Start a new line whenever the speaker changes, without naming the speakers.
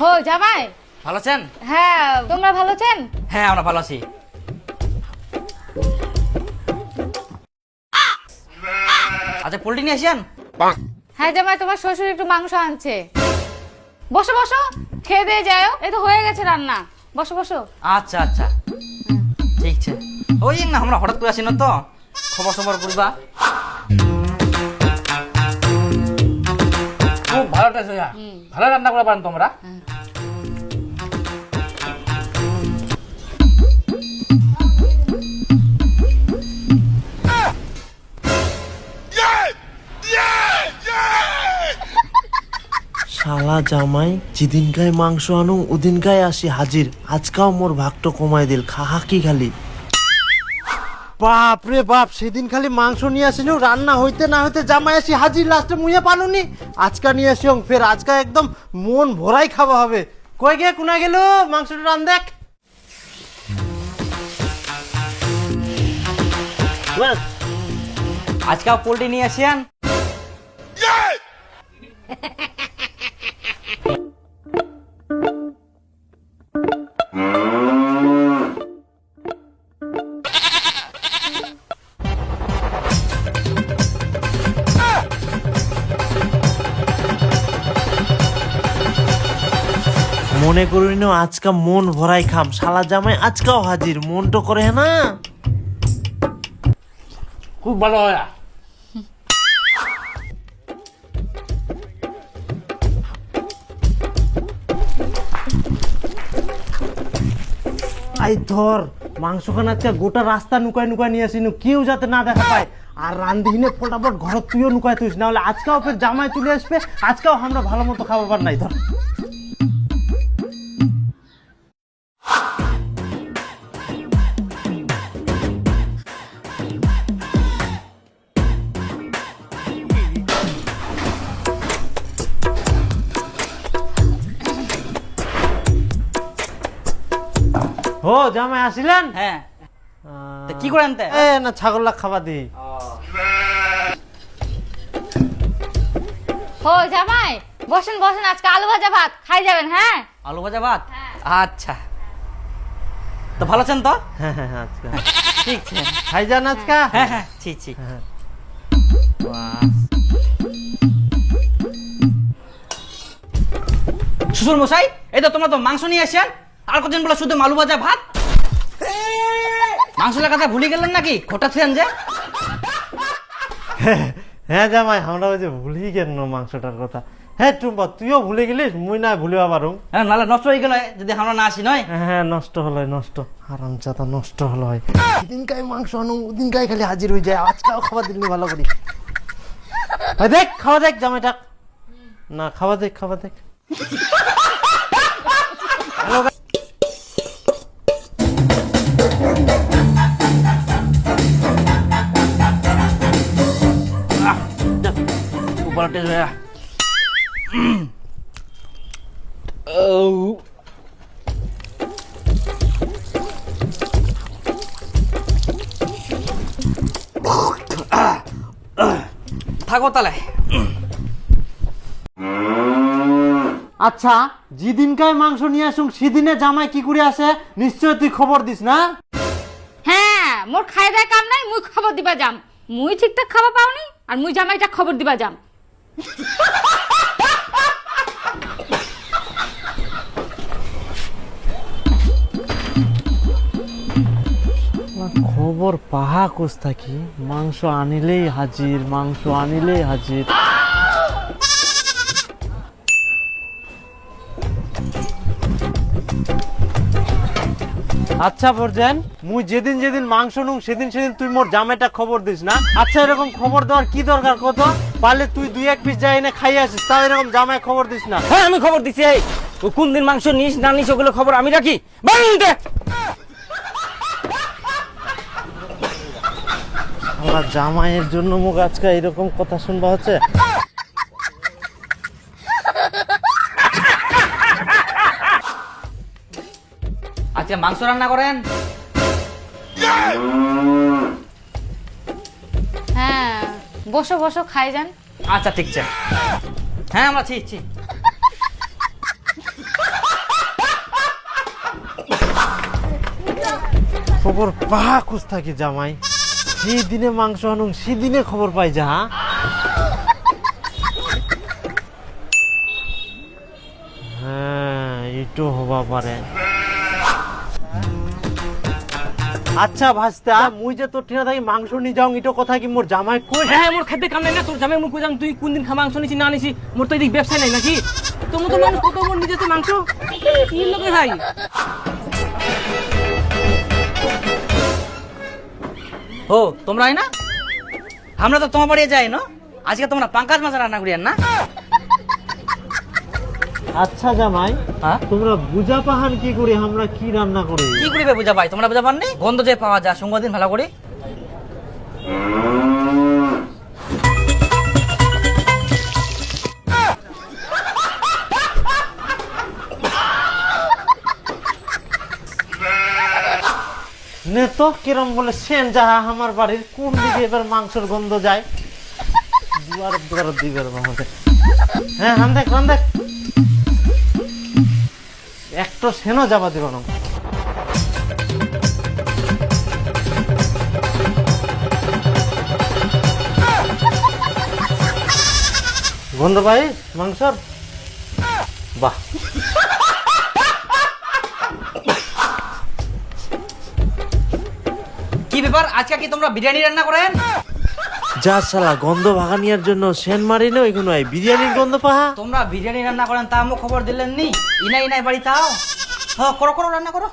হো জামাই।
ভালো আছেন?
হ্যাঁ তোমরা ভালো আছেন?
হ্যাঁ আমরা ভালো আছি। আচ্ছা পোল্ট্রি নিয়ে আসেন
হ্যাঁ জামাই তোমার শ্বশুর একটু মাংস আনছে। বসো বসো। খেয়ে দিয়ে যাও। এই তো হয়ে গেছে রান্না। বসো বসো।
আচ্ছা আচ্ছা। ঠিক আছে। ওই না আমরা হঠাৎ করে আসি না তো? খবর সবর করবা
খুব ভালো টেস্ট হইয়া ভালো রান্না করে পারেন তোমরা।
শালা জামাই যেদিনকায় মাংস আনু ওদিনকায় আসি হাজির। আজকাও মোর ভাগটো কমাই দিল। খাহা কি খালি? বাপ রে বাপ সেদিন খালি মাংস নিয়ে আসিল রান্না হইতে না হইতে জামাই আসি হাজির লাস্টে মুইয়ে পানুনি। আজকা নিয়ে আসি ফের আজকা একদম মন ভরাই খাওয়া হবে। কই গে কোনা গেল? মাংসটা রান দেখ।
আজকে পোল্ট্রি নিয়ে আসেন
মনে করি না আজকা মন ভরাই খাম। শালা জামাই আজকাও হাজির মন তো করে না।
খুব ভালো হইয়া
আই ধর মাংস খান আজকে গোটা রাস্তা নুকাই নুকাই নিয়ে আসিনু কেউ যাতে না দেখা পায়। আর রান্ধিনে ফটাফট ঘর তুইও নুকাই তুইস না হলে আজকাও ফের জামাই চলে আসবে আজকাও আমরা ভালো মতো খাবার নাই ধর। ও জামাই আসিলেন?
হ্যাঁ। তা কি করেন তে
এ না ছাগল খাবার দি।
হো জামাই বসেন বসেন আজকে আলু ভাজা ভাত। খাই যাবেন হ্যাঁ?
আলু ভাজা ভাত? আচ্ছা। তো ভালো আছেন তো?
হ্যাঁ হ্যাঁ হ্যাঁ,
ঠিক আছে।
খাই যান আজকা?
হ্যাঁ হ্যাঁ ছি ছি
হ্যাঁ।
শ্বশুর মশাই এই তো তোমরা তো মাংস নিয়ে আসেন। আর কজন বলে শুধু মালু ভাজা ভাত? মাংস কথা ভুলে গেলেন নাকি? খোটা ছিলেন যে।
হ্যাঁ জামাই আমরা ওই যে ভুলি গেল মাংসটার কথা। হ্যাঁ টুম্পা তুইও ভুলে গেলিস মুই না ভুলিবা পারুম
হ্যাঁ নাহলে নষ্ট হয়ে গেল যদি আমরা না আসি নয়?
হ্যাঁ, হ্যাঁ নষ্ট হলো নষ্ট। আরাম চাতা নষ্ট হলো হয়। দিনকাই মাংস আনো দিনকাই খালি হাজির হয়ে যায় আজকাও খাবার দিলি ভালো করি। দেখ খাওয়া দেখ জামাইটা। না খাওয়া দেখ খাওয়া দেখ।
টেস্ট হয়ে থাকো তাহলে
আচ্ছা যেদিনকাই মাংস নিয়ে আসুন সেদিনে জামাই কি করে আসে? নিশ্চয় তুই খবর দিস না?
হ্যাঁ মোর খাই দেয় কাম নাই মুই খবর দিবা যাম। মুই ঠিকঠাক খাবার পাওনি আর মুই জামাইটা খবর দিবা যাম।
খবর পাহা কোস থাকি মাংস আনিলেই হাজির মাংস আনিলেই হাজির। আচ্ছা বরজেন। মুই যেদিন যেদিন মাংস নুং সেদিন সেদিন তুই মোর জামাইটা খবর দিস না? আচ্ছা এরকম খবর দেওয়ার কি দরকার কত? পারলে তুই দুই এক পিস যাই এনে খাই আসিস তাও এরকম জামাই খবর দিস না।
হ্যাঁ আমি খবর দিছি এই। ও কোন দিন মাংস নিস না নিস ওগুলো খবর আমি রাখি। বাড়িতে
আমার জামাইয়ের জন্য মুখ আজকে এরকম কথা শুনবা হচ্ছে?
আচ্ছা মাংস রান্না করেন?
হ্যাঁ বসো বসো খাই যান।
আচ্ছা ঠিক আছে। হ্যাঁ আমরা ঠিক ঠিক
খবর পাহা খুঁজ থাকি জামাই? সেই দিনে মাংস আনুন সেদিনে খবর পাই যা হ্যাঁ? হ্যাঁ এইটো হবা পারে। আচ্ছা ভাস্তা মুই যে তোর ঠিনা থাকি মাংস নি যাও ইটো কথা কি মোর জামাই কই?
হ্যাঁ মোর খেতে কাম নাই না তোর জামাই মুখ কইলাম তুই কোন দিন খা মাংস নিছি না নিছি মোর তো এদিক ব্যবসা নাই নাকি? তোমার তো মানুষ কত মোর নিজে তো মাংস? কি লোকে ভাই?
ও তোমরা না? আমরা তো তোমার বাড়ি যাই না? আজকে তোমরা পাঙ্কাজ মাছ রান্না করিয়ান না?
আচ্ছা জামাই
হ্যাঁ?
তোমরা বুঝা পাহান কি করি আমরা কি রান্না করি?
কি করিবে বুঝা ভাই? তোমরা বুঝা পাননি গন্ধ যে পাওয়া যায় সঙ্গ দিন ভালো করে।
নে তো কিরম বলে সেন যাহা আমার বাড়ির কোন দিকে এবার মাংসের গন্ধ যায়? দুয়ার দুয়ার আমাদের হ্যাঁ হান দেখ হান দেখ। একটা সেনও যাবা দিল না। গন্ধ পাই মাংসর? বাহ।
কি ব্যাপার? আজকে কি তোমরা বিরিয়ানি রান্না করেন?
যা শালা গন্ধ ভাগানিয়ার জন্য সেন মারি না ওইগুলো বিরিয়ানির গন্ধ পাহা।
তোমরা বিরিয়ানি রান্না করেন তা আমাকে খবর দিলেন নি ইনাই ইনাই বাড়ি তাও? হ্যাঁ করো করো রান্না করো।